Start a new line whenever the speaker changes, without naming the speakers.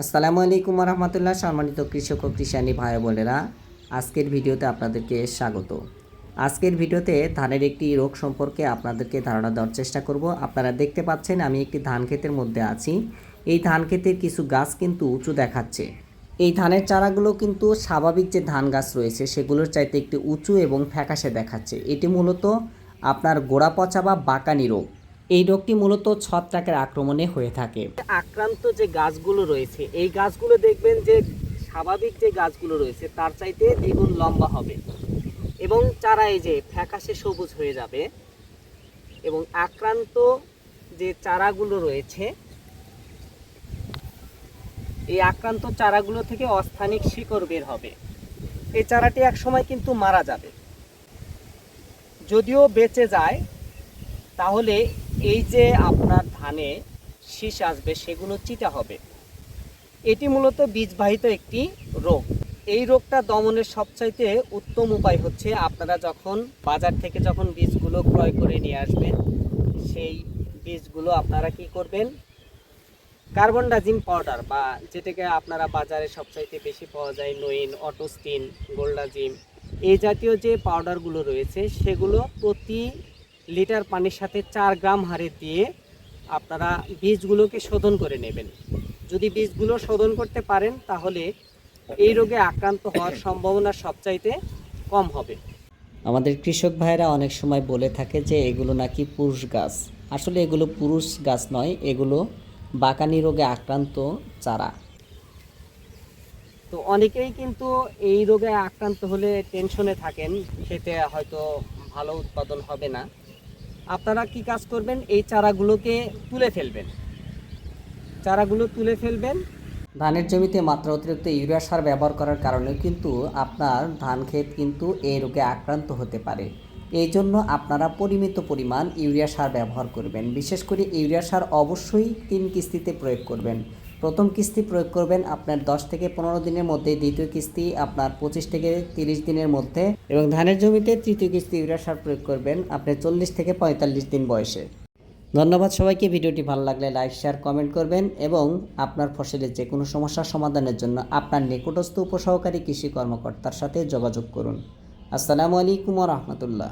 আসসালামু আলাইকুম রহমতুল্লাহ সম্মানিত কৃষক ও কৃষানী ভাই বোনেরা। আজকের ভিডিওতে আপনাদেরকে স্বাগত। আজকের ভিডিওতে ধানের একটি রোগ সম্পর্কে আপনাদেরকে ধারণা দেওয়ার চেষ্টা করব। আপনারা দেখতে পাচ্ছেন, আমি একটি ধান ক্ষেতের মধ্যে আছি। এই ধান ক্ষেতের কিছু গাছ কিন্তু উঁচু দেখাচ্ছে। এই ধানের চারাগুলো কিন্তু স্বাভাবিক যে ধান গাছ রয়েছে, সেগুলোর চাইতে একটি উঁচু এবং ফ্যাকাশে দেখাচ্ছে। এটি মূলত আপনার গোড়া পচা বা বাঁকানি রোগ। এই রোগটি মূলত ছত্রাকের আক্রমণে হয়ে থাকে। আক্রান্ত যে গাছগুলো রয়েছে, এই গাছগুলো দেখবেন যে স্বাভাবিক যে গাছগুলো রয়েছে, তার চাইতে দ্বিগুণ লম্বা হবে। এবং চারা এই যে ফ্যাকাশে সবুজ হয়ে যাবে এবং আক্রান্ত যে চারাগুলো রয়েছে, এই আক্রান্ত চারাগুলো থেকে অস্থানিক শিকড় বের হবে। এই চারাটি এক সময় কিন্তু মারা যাবে। যদিও বেঁচে যায়, তাহলে এই যে আপনার ধানে শীষ আসবে, সেগুলো চিটা হবে। এটি মূলত বীজবাহিত একটি রোগ। এই রোগটা দমনের সবচাইতে উত্তম উপায় হচ্ছে আপনারা যখন বাজার থেকে যখন বীজগুলো ক্রয় করে নিয়ে আসবেন, সেই বীজগুলো আপনারা কি করবেন? কার্বন ডাজিম পাউডার বা যেটাকে আপনারা বাজারে সবচাইতে বেশি পাওয়া যায়, নইন, অটোস্টিন, গোল্ডাজিম, এই জাতীয় যে পাউডারগুলো রয়েছে, সেগুলো প্রতি লিটার পানির সাথে চার গ্রাম হারে দিয়ে আপনারা বীজগুলোকে শোধন করে নেবেন। যদি বীজগুলো শোধন করতে পারেন তাহলে এই রোগে আক্রান্ত হওয়ার সম্ভাবনা সবচাইতে কম হবে। আমাদের কৃষক ভাইরা অনেক সময় বলে থাকে যে এগুলো নাকি পুরুষ গাছ। আসলে এগুলো পুরুষ গাছ নয় এগুলো বাকানি রোগে আক্রান্ত চারা। তো অনেকেই কিন্তু এই রোগে আক্রান্ত হলে টেনশনে থাকেন খেতে হয়তো ভালো উৎপাদন হবে না। আপনারা কি কাজ করবেন? এই চারাগুলোকে তুলে ফেলবেন। চারাগুলো তুলে ফেলবেন। ধানের জমিতে মাত্রা অতিরিক্ত ইউরিয়া সার ব্যবহার করার কারণে কিন্তু আপনার ধান ক্ষেত কিন্তু এই রোগে আক্রান্ত হতে পারে। এই জন্য আপনারা পরিমিত পরিমাণ ইউরিয়া সার ব্যবহার করবেন। বিশেষ করে ইউরিয়া সার অবশ্যই তিন কিস্তিতে প্রয়োগ করবেন। প্রথম কিস্তি প্রয়োগ করবেন আপনার দশ থেকে পনেরো দিনের মধ্যে, দ্বিতীয় কিস্তি আপনার পঁচিশ থেকে তিরিশ দিনের মধ্যে এবং ধানের জমিতে তৃতীয় কিস্তি ইউরিয়া সার প্রয়োগ করবেন আপনি চল্লিশ থেকে পঁয়তাল্লিশ দিন বয়সে। ধন্যবাদ সবাইকে, ভিডিওটি ভালো লাগলে লাইক, শেয়ার, কমেন্ট করবেন এবং আপনার ফসলের যে কোনো সমস্যার সমাধানের জন্য আপনার নিকটস্থ উপসহকারী কৃষি কর্মকর্তার সাথে যোগাযোগ করুন। আসসালামু আলাইকুম রহমতুল্লাহ।